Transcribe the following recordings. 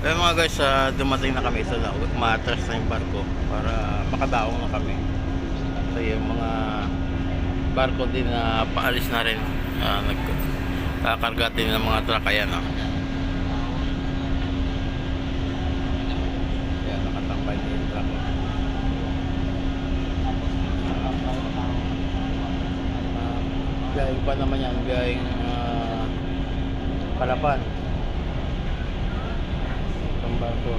Eh mga guys, ah, dumating na kami sa matras na yung barko para makadaong na kami. So yung mga barko din na paalis na rin. Uh, nag kakarga din ng mga truck ayan. Oh. Ayan, nakatambay na yung truck. Ah, Biyahing pa naman yan, biyahing ah, Palapan. Barko.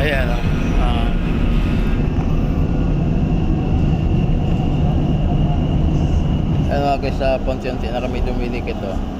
Ayan. ah. Ano mga guys, sa Pontianti na kami duminik ito.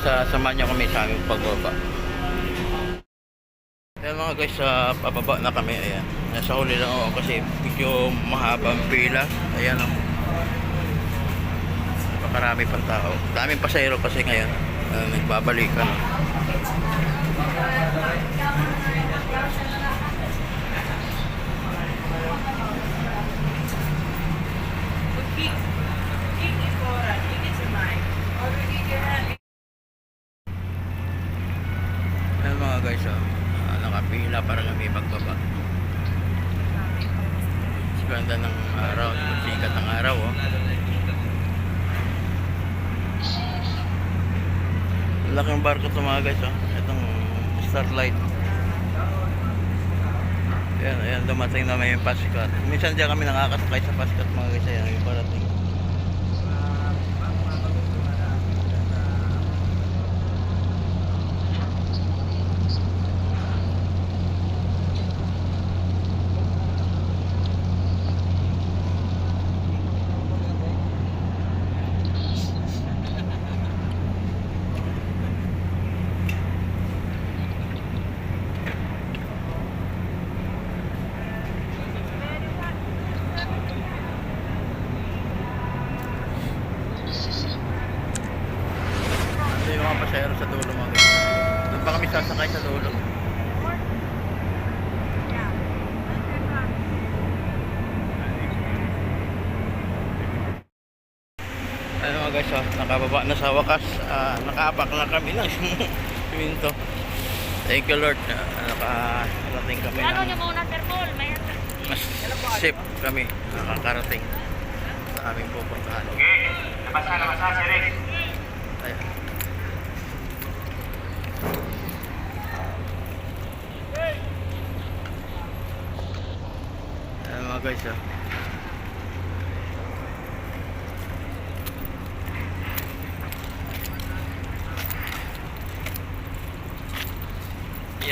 Guys, samahan nyo kami sa aming pagbaba. Ayan mga guys, uh, pababa na kami. Ayan. Nasa huli lang ako kasi medyo mahabang pila. Ayan oh. Napakarami pang tao. Daming pasahero kasi ngayon. Uh, nagbabalikan. King, nakapila para kami pagbaba. Ganda ng araw, sikat ng araw, oh. Laking barko to mga guys, oh. Itong starlight. Ayan, ayan, dumating na may pasikat. Minsan diyan kami nakakasakay sa pasikat mga guys, ayan, yung parating. Ito yung mga pasahero sa dulo mga guys. Doon pa kami sasakay sa dulo. Ano mga guys, oh, nakababa na sa wakas. Ah, nakaapak na kami ng siminto. Thank you Lord. Uh, nakarating kami Ano ng niyo muna, Sir Paul? May mas safe kami nakakarating sa aming pupuntahan. Okay, labas na, labas na, Siri. Ayan. Ayan mga guys ah.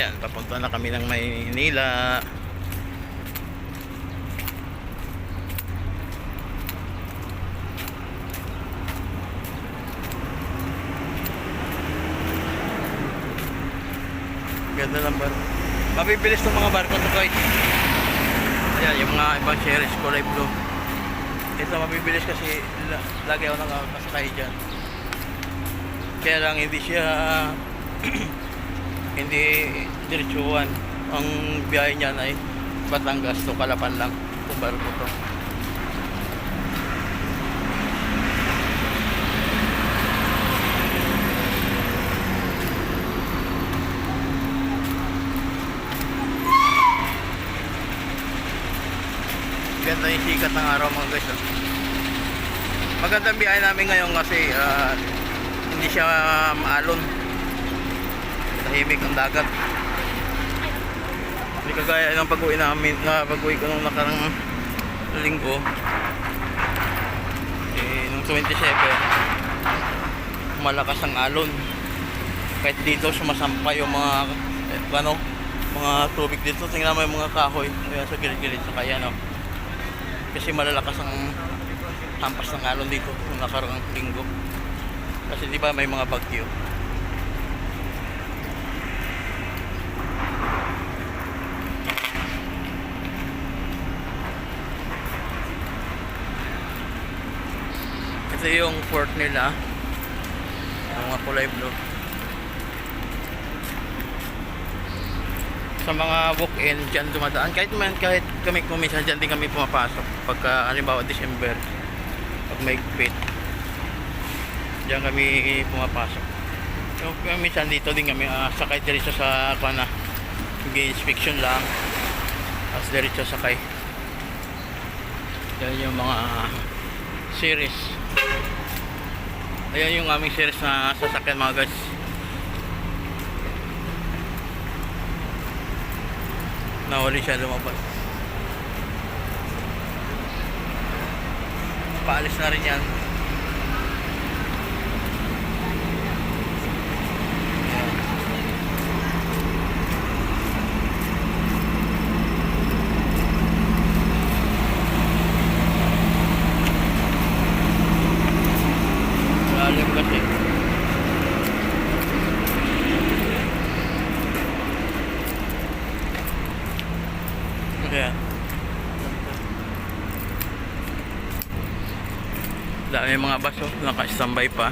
Ayan, papunta na kami ng Maynila. Ganda ng barko. Mabibilis ng mga barko to guys. Ayan, yung mga ibang series kulay blue. Ito mabibilis kasi lagi ako nakakasakay dyan. Kaya lang hindi siya hindi diretsuhan. Ang biyahe niya ay Batangas to Kalapan lang. Itong barko to. Ganda yung sikat ng araw mga guys. oh. Magandang biyahe namin ngayon kasi ah, hindi siya maalon. Tahimik ang dagat. Hindi kagaya ng pag-uwi namin, na pag-uwi ko nung nakarang linggo. Eh, nung 27, malakas ang alon. Kahit dito sumasampa yung mga, eh, ano, mga tubig dito. Tingnan mo yung mga kahoy. Ayan sa gilid-gilid sa kaya, no? Kasi malalakas ang hampas ng alon dito nung nakarang linggo. Kasi di ba may mga bagyo. Ito yung port nila. Yung mga kulay blue. Sa mga walk-in dyan dumadaan. Kahit man, kahit kami kuminsan dyan din kami pumapasok. Pagka halimbawa December. Pag may pit. Diyan kami pumapasok. So, minsan dito din kami uh, sakay diretso sa kana inspection lang. Tapos diretso sakay. Yan yung mga ah, series. Ayan yung aming series na sasakyan mga guys. Nahuli siya lumabas. Paalis na rin yan. Lalim kasi. Ayan. Dami mga baso, naka-standby pa.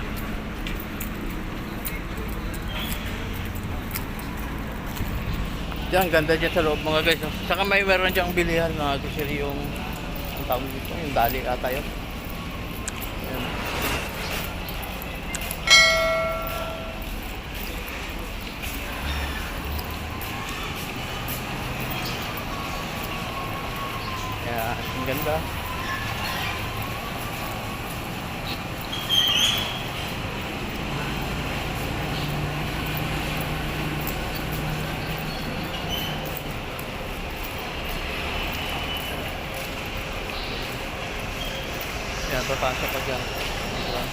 Diyan, ganda dyan sa loob mga guys. oh. Saka may meron dyan bilihan na gusto yung ang tawag dito, yung dali ata yun. Ganda. Yan, papasok ko dyan. Entrance.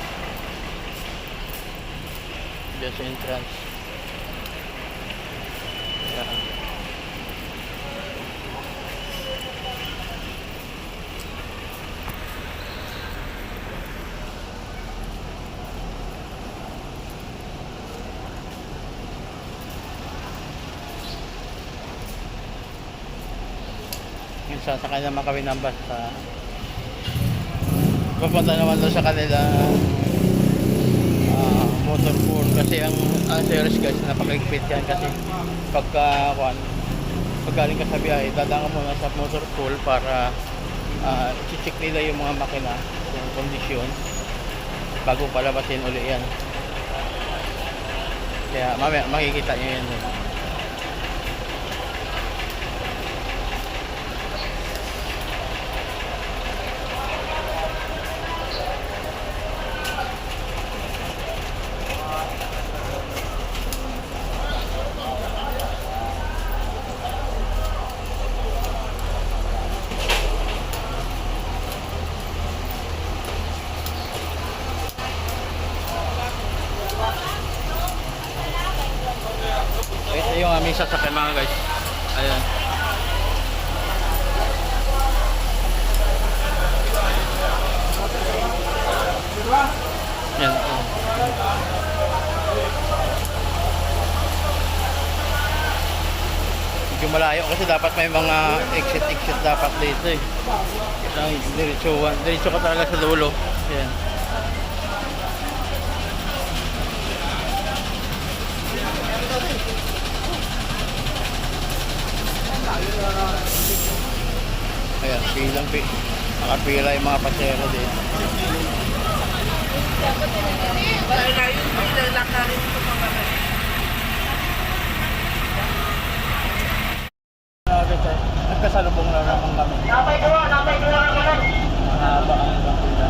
Dyan sa entrance. Yan. Yung sasakay naman kami ng bus sa papunta naman doon sa kanila ah, motor pool. Kasi ang ang service guys napakagpit yan kasi pagka kuan pag galing ka sa biyahe dadaan ka muna sa motor pool para uh, check nila yung mga makina yung kondisyon bago palabasin uli yan. Kaya mamaya makikita nyo yan. dun. Malayo kasi dapat may mga exit-exit dapat dito eh. Ang diretso, diretso ka talaga sa dulo. Ayan. Ayan, pilang pi. Nakapila yung mga pasero dito. Nagkasalubong na naman kami. Napay dua, napay dua ka lang. Mahaba ang bakula.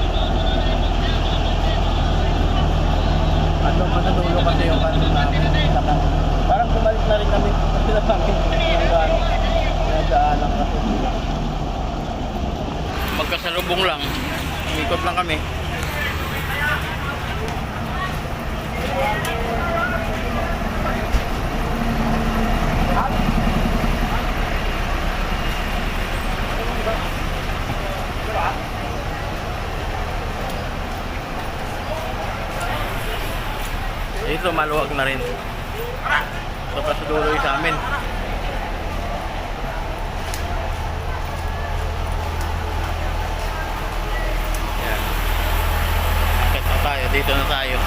Ano pa sa dulo kasi yung kanto namin. Saka, parang bumalik na rin kami kasi na kami ng gano'n. Nagdaanan kasi. Magkasalubong lang. Umikot lang kami. Dito maluwag na rin. Ito pa sa dulo sa amin. Yan. Akit na tayo. Dito na tayo.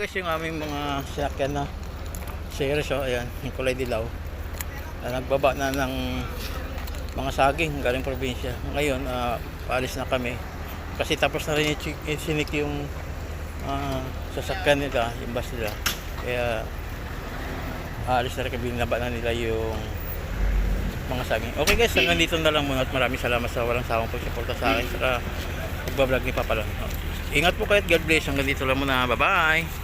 Guys, yung aming mga sakyan na series, oh, ayan, yung kulay dilaw. Na nagbaba na ng mga saging galing probinsya. Ngayon, ah, paalis na kami. Kasi tapos na rin chi- yung ah, sasakyan nila, yung bus nila. Kaya, aalis na rin kami, na nila yung mga saging. Okay guys, hanggang dito na lang muna at maraming salamat sa walang sawang pagsuporta sa akin sa pagbablog ni Papa Lon. Ingat po kayo at God bless. Hanggang dito lang muna. Bye-bye!